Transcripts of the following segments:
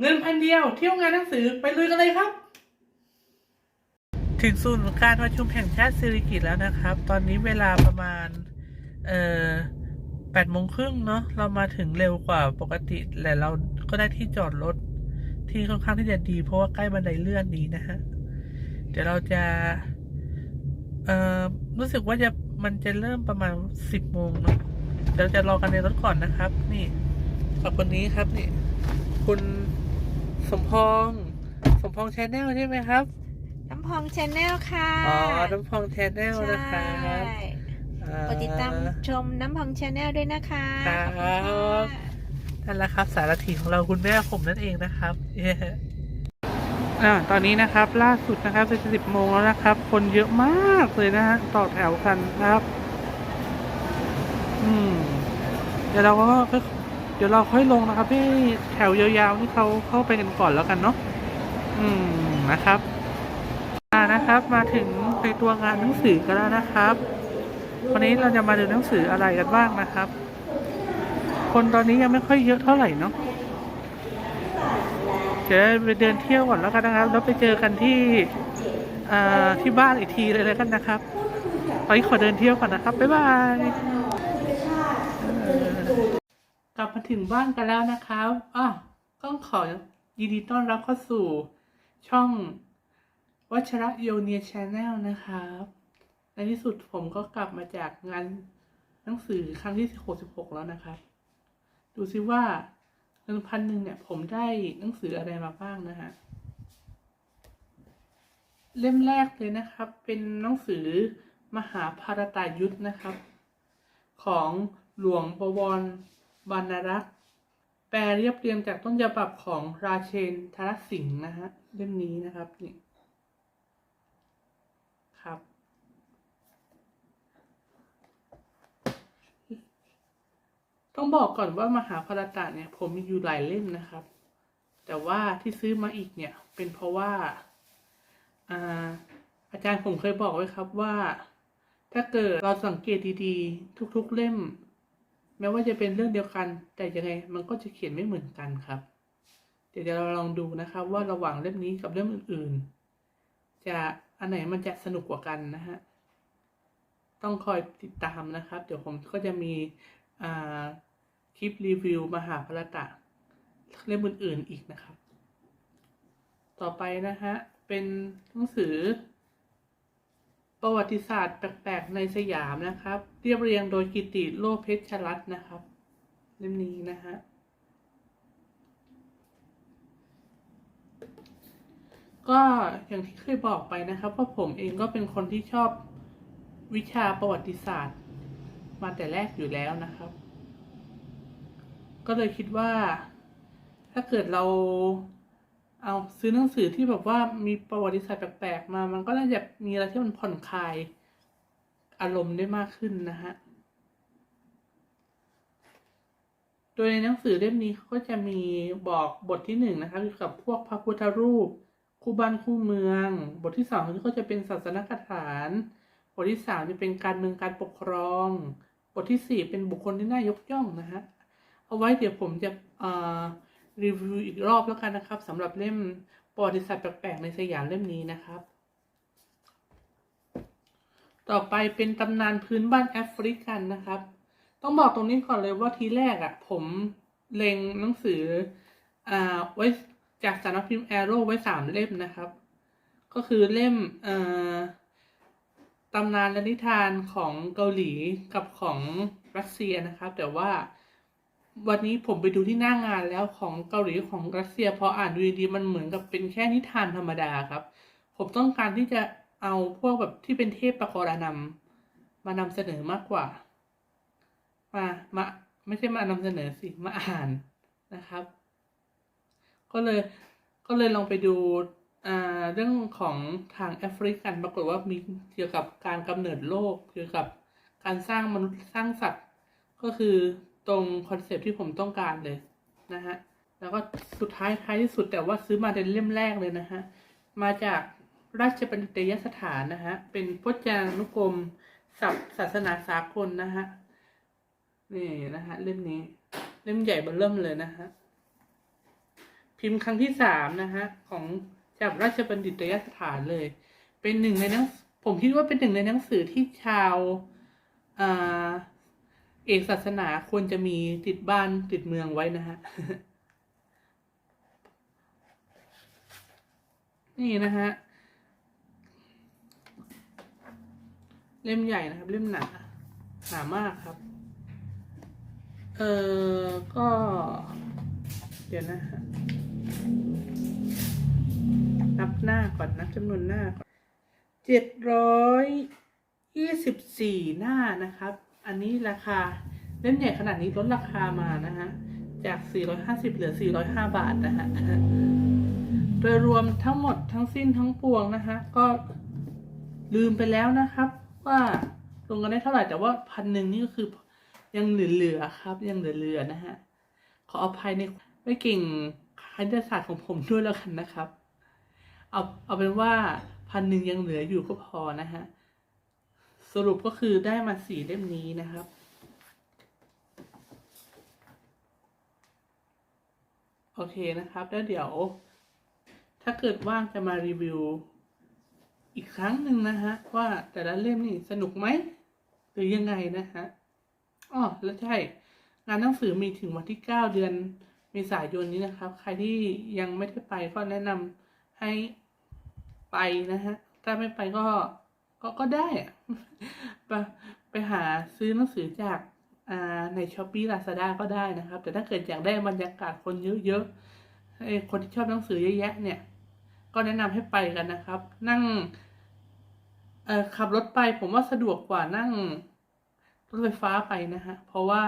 เงินพันเดียวเที่ยวงานหนังสือไปลุยกันเลยครับ ถึงศูนย์การประชุมแห่งชาติสิริกิตแล้วนะครับ ตอนนี้เวลาประมาณ เอ่อแปดโมงครึ่งเนาะเรามาถึงเร็วกว่าปกติแต่เราก็ได้ที่จอดรถที่ค่อนข้างที่จะดี เพราะว่าใกล้บันไดเลื่อนนี้นะฮะเดี๋ยวเราจะ เอ่อรู้สึกว่าจะมันจะเริ่มประมาณสิบโมงเนาะเดี๋ยวจะรอกันในรถก่อนนะครับ นี่ขอบคนนี้ครับนี่ คุณ สมพงษ์สมพงษ์ชแนลใช่ไหมครับ น้ำพองชาแนลค่ะอ๋อน้ำพองชแนลนะครับใช่อ่ากดติดตามชมน้ำพองชาแนลด้วยนะคะครับขอณค่ะนั่นแหละครับสารถีของเราคุณแม่ผมนั่นเองนะครับเย้อ่าตอนนี้นะครับล่าสุดนะครับจะสิบโมงแล้วนะครับ คนเยอะมากเลยนะฮะต่อแถวกันครับ อืมเดี๋ยวเราก็ค่อย เดี๋ยวเราค่อยลงนะครับที่แถวยาวๆที่เขาเข้าไปกันก่อนแล้วกันเนาะอืมนะครับอ่านะครับ มาถึงในตัวงานหนังสือกันแล้วนะครับ วันนี้เราจะมาดูหนังสืออะไรกันบ้างนะครับ คนตอนนี้ยังไม่ค่อยเยอะเท่าไหร่เนาะเดี๋ยวไปเดินเที่ยวก่อนแล้วกันนะครับ แล้วไปเจอกันที่อ่าที่บ้านอีกทีเลยแล้วกันนะครับตอนนี้ขอเดินเที่ยวก่อนนะครับบ๊ายบาย ลับมาถึงบ้านกันแล้วนะครับอ้อต้องขอยินดีต้อนรับเข้าสู่ช่องวัชระโยเนียชาแนลนะครับ ในที่สุดผมก็กลับมาจากงานหนังสือครั้งที่66แล้วนะครับ ดูซิว่าเงินพันหนึ่งเนี่ย ผมได้หนังสืออะไรมาบ้างนะฮะ เล่มแรกเลยนะครับ เป็นหนังสือมหาภารตายุทธนะครับ ของหลวงบวร บรรณรักษ์แปลเรียบเรียงจากต้นฉบับของราเชนทรสิงห์นะฮะเล่มนี้นะครับนี่ครับ ต้องบอกก่อนว่ามหาภารตะเนี่ย ผมมีอยู่หลายเล่มนะครับ แต่ว่าที่ซื้อมาอีกเนี่ย เป็นเพราะว่าอาอาจารย์ผมเคยบอกไว้ครับว่า ถ้าเกิดเราสังเกตดีๆ ทุกๆเล่ม แม้ว่าจะเป็นเรื่องเดียวกัน แต่ยังไงมันก็จะเขียนไม่เหมือนกันครับ เดี๋ยวเราลองดูนะครับว่าระหว่างเล่มนี้กับเล่มอื่น ๆ จะอันไหนมันจะสนุกกว่ากันนะฮะ ต้องคอยติดตามนะครับ เดี๋ยวผมก็จะมีคลิปรีวิวมหาภารตะเล่มอื่น ๆ อีกนะครับ ต่อไปนะฮะ เป็นหนังสือ ประวัติศาสตร์แปลกๆในสยามนะครับ เรียบเรียงโดยกิติโลเพชรรัตน์นะครับเล่มนี้นะฮะก็อย่างที่เคยบอกไปนะครับ ว่าผมเองก็เป็นคนที่ชอบวิชาประวัติศาสตร์ มาแต่แรกอยู่แล้วนะครับ ก็เลยคิดว่า ถ้าเกิดเรา เอาซื้อหนังสือที่แบบว่ามีประวัติศาสตร์แปลกๆมา มันก็น่าจะมีอะไรที่มันผ่อนคลายอารมณ์ได้มากขึ้นนะฮะ โดยในหนังสือเล่มนี้เขาก็จะมีบอกบทที่หนึ่งนะคะเกี่ยวกับพวกพระพุทธรูป คู่บ้านคู่เมือง บทที่สองก็จะเป็นศาสนกถาน บทที่สามจะเป็นการเมืองการปกครอง บทที่สี่เป็นบุคคลที่น่ายกย่องนะฮะ เอาไว้เดี๋ยวผมจะอ่า รีวิวอีกรอบแล้วกันนะครับสำหรับเล่มประวัติศาสตร์แปลกๆในสยามเล่มนี้นะครับ ต่อไปเป็นตำนานพื้นบ้านแอฟริกันนะครับ ต้องบอกตรงนี้ก่อนเลยว่าทีแรกอะ่ะ ผมเล็งหนังสืออ่าไว้จากสารพิมพ์แอโร่ไว้สามเล่มนะครับ ก็คือเล่มอ่อตำนานและนิทานของเกาหลีกับของรัสเซียนะครับ แต่ว่า วันนี้ผมไปดูที่หน้างานแล้วของเกาหลีของรัสเซียพออ่านดูดีๆมันเหมือนกับเป็นแค่นิทานธรรมดาครับ ผมต้องการที่จะเอาพวกแบบที่เป็นเทพประกรณำมานำเสนอมากกว่า มามาไม่ใช่มานำเสนอสิมาอ่านนะครับ ก็เลยก็เลยลองไปดูอ่าเรื่องของทางแอฟริกันปรากฏว่ามีเกี่ยวกับการกำเนิดโลกเกี่ยวกับการสร้างมนุษย์สร้างสัตว์ ก็คือ ตรงคอนเซปที่ผมต้องการเลยนะฮะ แล้วก็สุดท้ายท้ายที่สุดแต่ว่าซื้อมาเป็นเล่มแรกเลยนะฮะ มาจากราชบัณฑิตยสถานนะฮะ เป็นพจนานุกรมศัพท์ศาสนาสากลนะฮะ นี่นะฮะเล่มนี้ เล่มใหญ่เบอร์เริ่มเลยนะฮะพิพิมพ์ครั้งที่สามนะฮะ ของจากราชบัณฑิตยสถานเลย เป็นหนึ่งในหนังผมคิดว่าเป็นหนึ่งในหนังสือที่ชาวอ่า เอกศาสนาควรจะมีติดบ้านติดเมืองไว้นะฮะ นี่นะฮะ เล่มใหญ่นะครับ เล่มหนาหนามากครับ เออก็ เดี๋ยวนะฮะนับหน้าก่อนนับจำนวนหน้าก่อนเจ็ดร้อยยี่สิบสี่หน้านะครับ อันนี้ราคาเล่มใหญ่ขนาดนี้ลดราคามานะฮะจาก 450 เหลือ 405 บาทนะฮะ โดยรวมทั้งหมดทั้งสิ้นทั้งปวงนะฮะก็ลืมไปแล้วนะครับ ว่าลงกันได้เท่าไหร่แต่ว่าพันหนึ่งนี่ก็คือยังเหลือๆครับ ยังเหลือๆนะฮะ ขออภัยในไม่เก่งคณิตศาสตร์ของผมด้วยแล้วกันนะครับ เอาเอาเป็นว่าพันหนึ่งยังเหลืออยู่ก็พอนะฮะ สรุปก็คือได้มาสี่เล่มนี้นะครับ โอเคนะครับ แล้วเดี๋ยว ถ้าเกิดว่างจะมารีวิว อีกครั้งหนึ่งนะฮะ ว่าแต่ละเล่มนี่สนุกไหม หรือยังไงนะฮะอ๋อแล้วใช่ งานหนังสือมีถึงวันที่เก้าเดือนเมษายนนี้นะครับ ใครที่ยังไม่ได้ไปก็แนะนำให้ไปนะฮะ ถ้าไม่ไปก็ ก็ก็ได้อะไปไปหาซื้อหนังสือจากอ่าในช้อปปี้ลาซาด้าก็ได้นะครับ แต่ถ้าเกิดอยากได้บรรยากาศคนเยอะๆไอ้คนที่ชอบหนังสือเยอะแยะเนี่ย ก็แนะนำให้ไปกันนะครับ นั่งเอ่อขับรถไปผมว่าสะดวกกว่านั่งรถไฟฟ้าไปนะฮะ เพราะว่า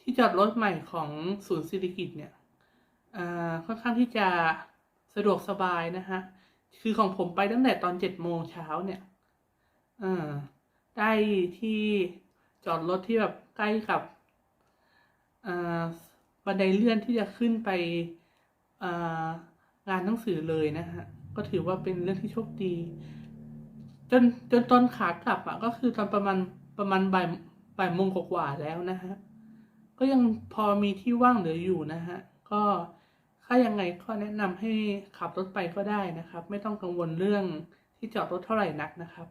ที่จอดรถใหม่ของศูนย์สิริกิตเนี่ยค่อนข้างที่จะสะดวกสบายนะฮะ คือของผมไปตั้งแต่ตอนเจ็ดโมงเช้าเนี่ย เออได้ที่จอดรถที่แบบใกล้กับเอ่อบันไดเลื่อนที่จะขึ้นไปเอ่องานหนังสือเลยนะฮะ ก็ถือว่าเป็นเรื่องที่โชคดี จนจนตอนขากลับอะ ก็คือตอนประมาณประมาณบ่ายบ่ายโมงกว่าแล้วนะฮะ ก็ยังพอมีที่ว่างเหลืออยู่นะฮะ ก็ถ้ายังไงก็แนะนำให้ขับรถไปก็ได้นะครับ ไม่ต้องกังวลเรื่องที่จอดรถเท่าไหร่นักนะครับ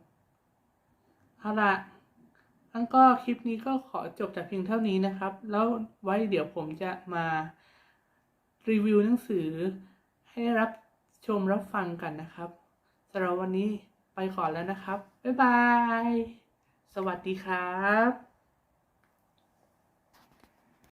เอาละงั้นก็คลิปนี้ก็ขอจบแต่เพียงเท่านี้นะครับ แล้วไว้เดี๋ยวผมจะมารีวิวหนังสือให้รับชมรับฟังกันนะครับสำหรับวันนี้ไปก่อนแล้วนะครับ บ๊ายบาย สวัสดีครับ